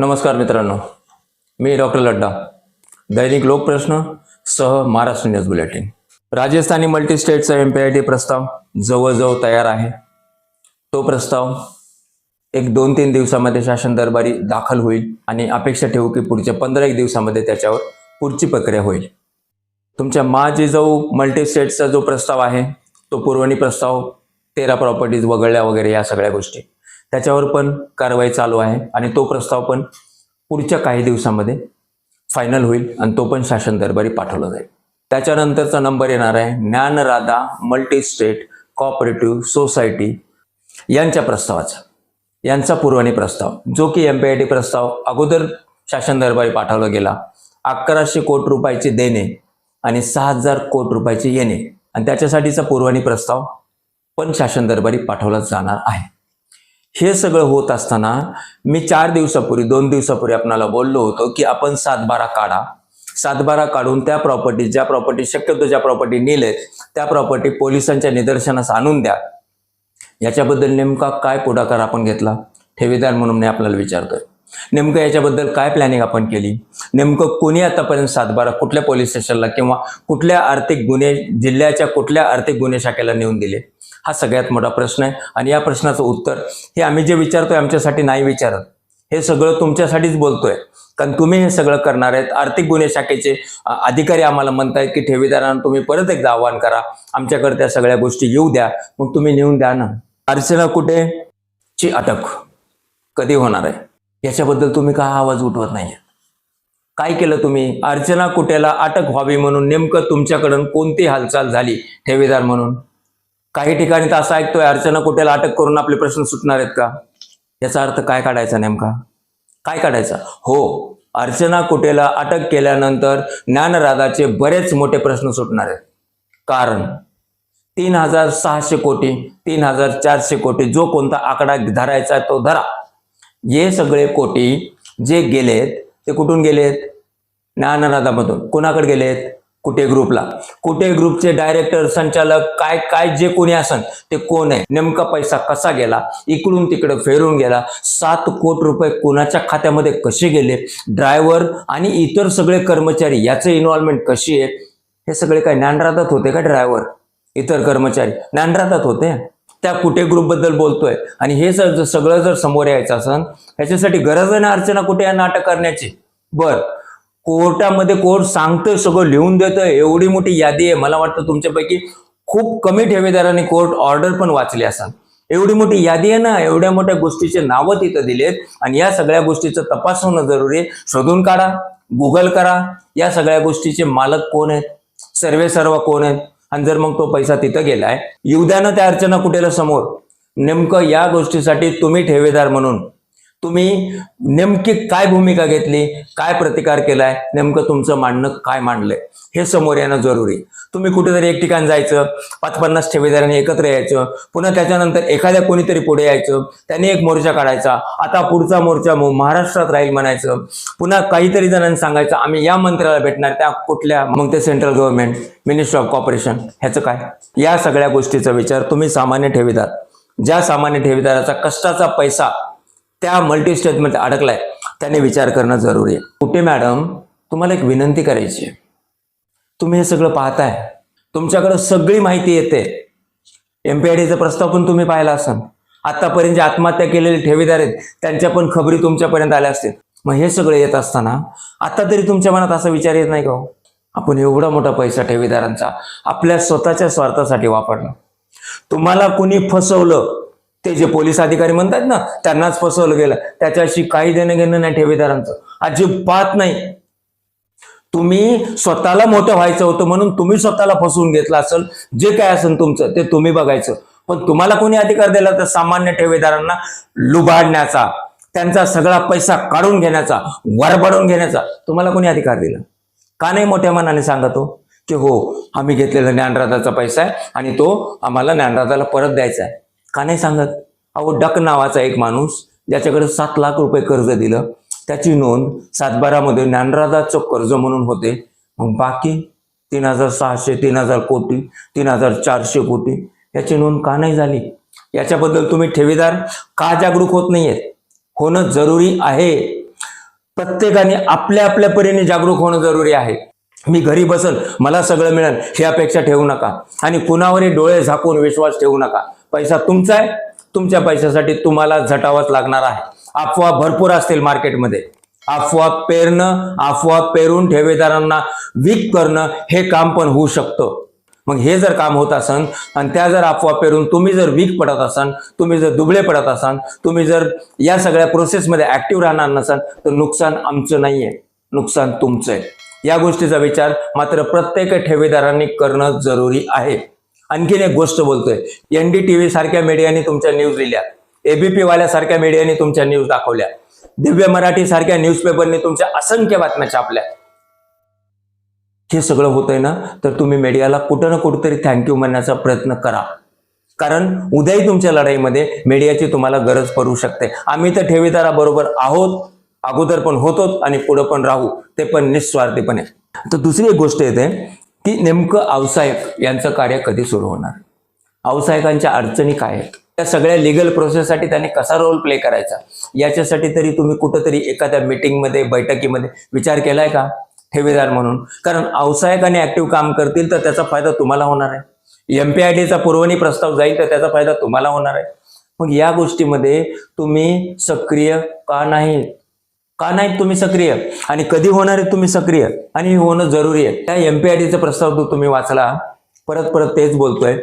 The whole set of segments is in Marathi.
नमस्कार मित्रांनो मी डॉक्टर लड्डा दैनिक लोकप्रश्न सह महाराष्ट्र न्यूज बुलेटिन. राजस्थानी मल्टीस्टेटचा एम पी आय टी प्रस्ताव जवळजवळ तयार आहे. तो प्रस्ताव एक दोन तीन दिवसामध्ये शासन दरबारी दाखल होईल आणि अपेक्षा ठेवू की पुढच्या पंधरा एक दिवसामध्ये त्याच्यावर पुढची प्रक्रिया होईल. तुमच्या माझी जाऊ मल्टी स्टेटचा जो प्रस्ताव आहे तो पुरवणी प्रस्ताव तेरा प्रॉपर्टीज वगळल्या वगैरे या सगळ्या गोष्टी. त्याच्यावर पण कारवाई चालू आहे आणि तो प्रस्ताव पण पुढच्या काही दिवसामध्ये फायनल होईल आणि तो पण शासन दरबारी पाठवला जाईल. त्याच्यानंतरचा नंबर येणार आहे Dnyanradha multi state cooperative society यांच्या प्रस्तावाचा. यांचा पुरवणी प्रस्ताव जो की एम पी आय टी प्रस्ताव अगोदर शासन दरबारी पाठवला गेला. अकराशे कोटी रुपयाचे देणे आणि सहा हजार कोटी रुपयाचे येणे. आणि त्याच्यासाठीचा पुरवणी प्रस्ताव पण शासन दरबारी पाठवला जाणार आहे. हे सगळं होत असताना मी चार दिवसापूर्वी दोन दिवसापूर्वी आपणाला बोललो होतो की आपण सातबारा काढा. सातबारा काढून त्या प्रॉपर्टी ज्या प्रॉपर्टी शक्यतो ज्या प्रॉपर्टी नेले त्या प्रॉपर्टी पोलिसांच्या निदर्शनास आणून द्या. याच्याबद्दल नेमका काय पुढाकार आपण घेतला? ठेवीदार म्हणून मी आपल्याला विचारतोय. नेमकं याच्याबद्दल काय प्लॅनिंग आपण केली? नेमकं कोणी आतापर्यंत सातबारा कुठल्या पोलीस स्टेशनला किंवा कुठल्या आर्थिक गुन्हे जिल्ह्याच्या कुठल्या आर्थिक गुन्हे शाखेला नेऊन दिले? हा सगळ्यात मोठा प्रश्न आहे. आणि या प्रश्नाचं उत्तर हे आम्ही जे विचारतोय आमच्यासाठी नाही विचारत. हे सगळं तुमच्यासाठीच बोलतोय. कारण तुम्ही हे सगळं करणार आहेत. आर्थिक गुन्हे शाखेचे अधिकारी आम्हाला म्हणतायत की ठेवीदारांना तुम्ही परत एकदा आव्हान करा. आमच्याकडे त्या सगळ्या गोष्टी येऊ द्या. मग तुम्ही नेऊन द्या ना. अर्चना कुठे? ची अटक. कधी होणार आहे? याच्याबद्दल तुम्ही का आवाज उठवत नाही काय केलं तुम्ही? अर्चना कुटेला अटक व्हावी म्हणून नेमकं तुमच्याकडून कोणती हालचाल झाली ठेवीदार म्हणून? काही ठिकाणी तर असं ऐकतोय अर्चना कुटेला अटक करून आपले प्रश्न सुटणार आहेत का? याचा अर्थ काय काढायचा नेमका? काय काढायचा? हो अर्चना कोटेला अटक केल्यानंतर ज्ञानराधाचे बरेच मोठे प्रश्न सुटणार आहेत. कारण तीन हजार सहाशे कोटी तीन हजार चारशे कोटी जो कोणता आकडा धरायचा तो धरा. हे सगळे कोटी जे गेलेत ते कुठून गेलेत? ज्ञानराधामधून कुणाकडे गेलेत? कुठे ग्रुपला कुठे ग्रुपचे डायरेक्टर संचालक काय काय जे कोणी असन ते कोण आहे? नेमका पैसा कसा गेला? इकडून तिकडे फेरून गेला. सात कोट रुपये कोणाच्या खात्यामध्ये कसे गेले? ड्रायव्हर आणि इतर सगळे कर्मचारी याचं इन्व्हॉल्वमेंट कशी आहे? हे सगळे काय ज्ञानराधात होते का ड्रायव्हर इतर कर्मचारी? ज्ञानराधात होते. त्या कुठे ग्रुपबद्दल बोलतोय? आणि हे सगळं जर समोर यायचं असन ह्याच्यासाठी गरज आहे ना अर्चना कुठे या नाटक करण्याची? बर. कोर्टामध्ये कोर्ट सांगतोय सगळं लिहून देतं एवढी मोठी यादी आहे. मला वाटतं तुमच्यापैकी खूप कमी ठेवेदारांनी कोर्ट ऑर्डर पण वाचली असाल. एवढी मोठी यादी आहे ना एवढ्या मोठ्या गोष्टीचे नावं तिथं दिलेत. आणि या सगळ्या गोष्टीचं तपास होणं जरुरी आहे. शोधून काढा गुगल करा. या सगळ्या गोष्टीचे मालक कोण आहेत? सर्वे सर्व कोण आहेत? आणि जर मग तो पैसा तिथं गेलाय येऊ द्या ना त्या अर्चना कुठेला समोर. नेमकं या गोष्टीसाठी तुम्ही ठेवेदार म्हणून तुम्ही नेमकी काय भूमिका घेतली? काय प्रतिकार केलाय? नेमकं तुमचं मांडणं काय मांडलंय? हे समोर येणं जरुरी. तुम्ही कुठेतरी एक ठिकाण जायचं पाच पन्नास ठेवेदारांनी एकत्र यायचं पुन्हा त्याच्यानंतर एखाद्या कोणीतरी पुढे यायचं त्यांनी एक मोर्चा काढायचा आता पुढचा मोर्चा महाराष्ट्रात राहील म्हणायचं. पुन्हा काहीतरी जणांनी सांगायचं आम्ही या मंत्र्याला भेटणार त्या कुठल्या? मग ते central government minister of corporation ह्याचं काय? या सगळ्या गोष्टीचा विचार तुम्ही सामान्य ठेवीदार. ज्या सामान्य ठेवीदाराचा कष्टाचा पैसा त्या मल्टी स्टेटमध्ये अडकलाय. त्याने विचार करणं जरुरी आहे. कुठे मॅडम तुम्हाला एक विनंती करायची आहे. तुम्ही हे सगळं पाहताय. तुमच्याकडं सगळी माहिती येते. एम पी आय डीचा प्रस्ताव पण तुम्ही पाहिला असाल. आतापर्यंत जे आत्महत्या केलेले ठेवीदार आहेत त्यांच्या पण खबरी तुमच्यापर्यंत आल्या असतील. मग हे सगळं येत असताना आता तरी तुमच्या मनात असा विचार येत नाही का हो? आपण एवढा मोठा पैसा ठेवीदारांचा आपल्या स्वतःच्या स्वार्थासाठी वापरला तुम्हाला कुणी फसवलं ते जे पोलीस अधिकारी म्हणतात ना त्यांनाच फसवलं गेलं. त्याच्याशी काही देणं घेणं नाही ठेवीदारांचं. अजिबात नाही. तुम्ही स्वतःला मोठं व्हायचं होतं म्हणून तुम्ही स्वतःला फसवून घेतलं असेल जे काय असेल तुमचं ते तुम्ही बघायचं. पण तुम्हाला कोणी अधिकार दिला तर सामान्य ठेवीदारांना लुबाडण्याचा त्यांचा सगळा पैसा काढून घेण्याचा वरबडून घेण्याचा तुम्हाला कोणी अधिकार दिला? का नाही मोठ्या मनाने सांगतो? की हो आम्ही घेतलेला ज्ञानराधाचा पैसा आहे आणि तो आम्हाला ज्ञानराधाला परत द्यायचा आहे. का नाही सांगत? अहो डक नावाचा एक माणूस ज्याच्याकडे सात लाख रुपये कर्ज दिलं त्याची नोंद सातबारामध्ये ज्ञानराधाचं कर्ज म्हणून होते. मग बाकी तीन हजार सहाशे तीन हजार कोटी तीन हजार चारशे कोटी याची नोंद का नाही झाली? याच्याबद्दल तुम्ही ठेवीदार का जागरूक होत नाहीयेत? होणं जरुरी आहे. प्रत्येकाने आपल्या आपल्या परीने जागरूक होणं जरुरी आहे. मी घरी बसल मला सगळं मिळेल ही अपेक्षा ठेवू नका. आणि कुणावरही डोळे झाकून विश्वास ठेवू नका. पैसा तुमचा आहे तुमच्या पैशासाठी तुम्हाला झटावंच लागणार आहे. अफवा भरपूर असतील मार्केटमध्ये. अफवा पेरणं अफवा पेरून ठेवीदारांना वीक करणं हे काम पण होऊ शकतं. मग हे जर काम होत असन आणि त्या जर अफवा पेरून तुम्ही जर वीक पडत असाल तुम्ही जर दुबळे पडत असाल तुम्ही जर या सगळ्या प्रोसेसमध्ये ऍक्टिव्ह राहणार नसाल तर नुकसान आमचं नाही आहे नुकसान तुमचं आहे. या गोष्टीचा विचार मात्र प्रत्येक ठेवीदारांनी करणं जरुरी आहे. आणखीन एक गोष्ट बोलतोय. एनडीटीव्ही सारख्या मीडियाने तुमच्या न्यूज लिहिल्या एबीपी वाल्यासारख्या मीडियाने तुमच्या न्यूज दाखवल्या. दिव्य मराठी सारख्या न्यूजपेपरने तुमच्या असंख्य बातम्या छापल्या. हे सगळं होतंय ना? तर तुम्ही मीडियाला कुठं ना कुठंतरी थँक्यू म्हणण्याचा प्रयत्न करा. कारण उद्याही तुमच्या लढाईमध्ये मीडियाची तुम्हाला गरज पडू शकते. आम्ही तर ठेवीदाराबरोबर आहोत अगोदर पण होतोच आणि पुढं पण राहू ते पण निस्वार्थीपणे. तर दुसरी एक गोष्ट येते. की नेमकं आवसाहेब यांचं कार्य कधी सुरू होणार? आवसाहेबांच्या अडचणी काय आहेत? त्या सगळ्या लिगल प्रोसेससाठी त्यांनी कसा रोल प्ले करायचा? याच्यासाठी तरी तुम्ही कुठंतरी एखाद्या मीटिंगमध्ये बैठकीमध्ये विचार केलाय का? ठेवीदार म्हणून. कारण व्यावसायिकाने ऍक्टिव्ह काम करतील तर त्याचा फायदा तुम्हाला होणार आहे. एम पी आय डीचा पुरवणी प्रस्ताव जाईल तर त्याचा फायदा तुम्हाला होणार आहे. मग या गोष्टीमध्ये तुम्ही सक्रिय का नाही? का नाही तुम्ही सक्रिय? आणि कधी होणार आहे तुम्ही सक्रिय? आणि हे होणं जरुरी आहे. त्या एम पी आर टीचा प्रस्ताव तुम्ही वाचला. परत परत तेच बोलतोय.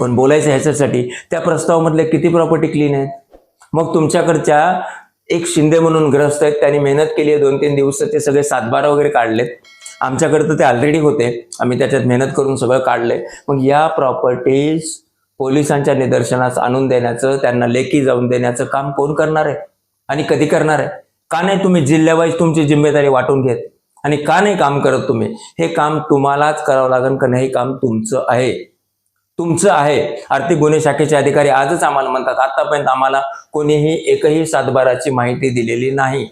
पण बोलायचं ह्याच्यासाठी त्या प्रस्तावामधले किती प्रॉपर्टी क्लीन आहेत? मग तुमच्याकडच्या एक शिंदे म्हणून ग्रस्त आहेत त्यांनी मेहनत केली आहे दोन तीन दिवस ते सगळे सातबारा वगैरे काढलेत. आमच्याकडे तर ते ऑलरेडी होते. आम्ही त्याच्यात मेहनत करून सगळं काढले मग या प्रॉपर्टीज पोलिसांच्या निदर्शनास आणून देण्याचं त्यांना लेखी जाऊन देण्याचं काम कोण करणार आहे? आणि कधी करणार आहे? का नाही तुम्ही जिल्ह्यावाईज तुमची जिम्मेदारी वाटून घेत? आणि का नाही काम करत तुम्ही? हे काम तुम्हालाच करावं लागेल कारण हे काम तुमचं आहे. तुमचं आहे. आर्थिक गुन्हे शाखेचे अधिकारी आजच आम्हाला म्हणतात आतापर्यंत आम्हाला कोणीही एकही सातबाराची माहिती दिलेली नाही.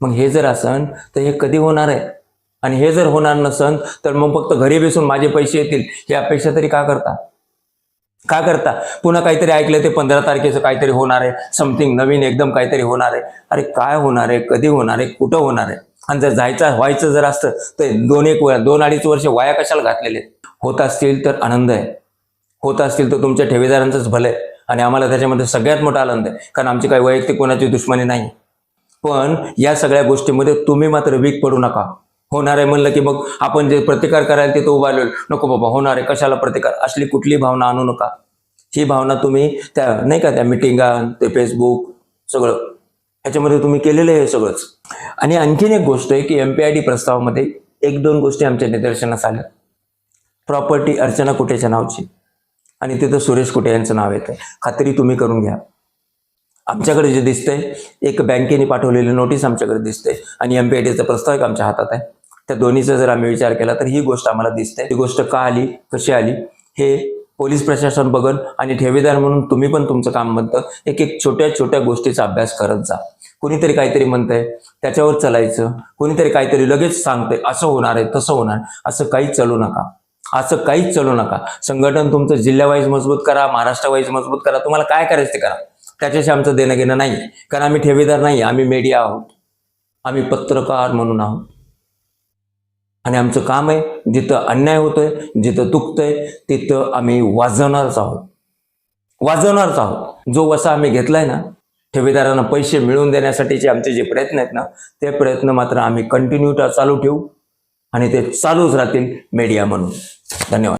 मग हे जर असन तर हे कधी होणार आहे? आणि हे जर होणार नसन तर मग फक्त घरी बसून माझे पैसे येतील ही अपेक्षा तरी का करता? का करता? पुन्हा काहीतरी ऐकलं ते पंधरा तारखेचं काहीतरी होणार आहे. समथिंग नवीन एकदम काहीतरी होणार आहे. अरे काय होणार आहे? कधी होणार आहे? कुठं होणार आहे? आणि जर जायचं व्हायचं जर असतं तर दोन एक वेळा दोन अडीच वर्ष वाया कशाला घातलेले? होत असतील तर आनंद आहे. होत असतील तर तुमच्या ठेवीदारांचंच भलं आहे. आणि आम्हाला त्याच्यामध्ये सगळ्यात मोठा आनंद आहे. कारण आमची काही वैयक्तिक कोणाची दुश्मनी नाही. पण या सगळ्या गोष्टीमध्ये तुम्ही मात्र वीक पडू नका. होणार आहे म्हणलं की मग आपण जे प्रतिकार करायला तिथं उभारले नको बाबा होणार आहे. कशाला प्रतिकार? असली कुठली भावना आणू नका. ही भावना तुम्ही त्या नाही का त्या मिटिंगा ते फेसबुक सगळं. ह्याच्यामध्ये तुम्ही केलेलं आहे हे सगळंच. आणि आणखीन एक गोष्ट आहे की एम पी आय डी प्रस्तावामध्ये एक दोन गोष्टी आमच्या निदर्शनास आल्या. प्रॉपर्टी अर्चना कुटेच्या नावची? आणि तिथं सुरेश कुटे यांचं नाव येतं खात्री तुम्ही करून घ्या. आमच्याकडे जे दिसतंय एक बँकेने पाठवलेली नोटीस आमच्याकडे दिसते आणि एमपीआयटीचा प्रस्ताव एक आमच्या हातात आहे. त्या दोन्हीचा जर आम्ही विचार केला तर ही गोष्ट आम्हाला दिसते. ही गोष्ट का आली कशी आली हे पोलीस प्रशासन बघन आणि ठेवेदार म्हणून तुम्ही पण तुमचं काम बनतं एक एक छोट्या छोट्या गोष्टीचा अभ्यास करत जा. कुणीतरी काहीतरी म्हणतंय त्याच्यावर चालायचं. कुणीतरी काहीतरी लगेच सांगतंय असं होणार आहे तसं होणार. असं काहीच चालू नका. असं काहीच चालू नका. संघटन तुमचं जिल्ह्यावाईज मजबूत करा महाराष्ट्रवाईज मजबूत करा. तुम्हाला काय करायचं ते करा. त्याच्याशी आमचं देणं घेणं नाही. कारण आम्ही ठेवीदार नाही आम्ही मीडिया आहोत. आम्ही पत्रकार म्हणून आहोत. आणि आमचं काम आहे जिथं अन्याय होतोय जिथं दुखतंय तिथं आम्ही वाजवणारच आहोत. वाजवणारच आहोत. जो वसा आम्ही घेतलाय ना ठेवीदारांना पैसे मिळवून देण्यासाठीचे आमचे जे प्रयत्न आहेत ना ते प्रयत्न मात्र आम्ही कंटिन्यू चालू ठेवू आणि ते चालूच राहतील मीडिया म्हणून. धन्यवाद.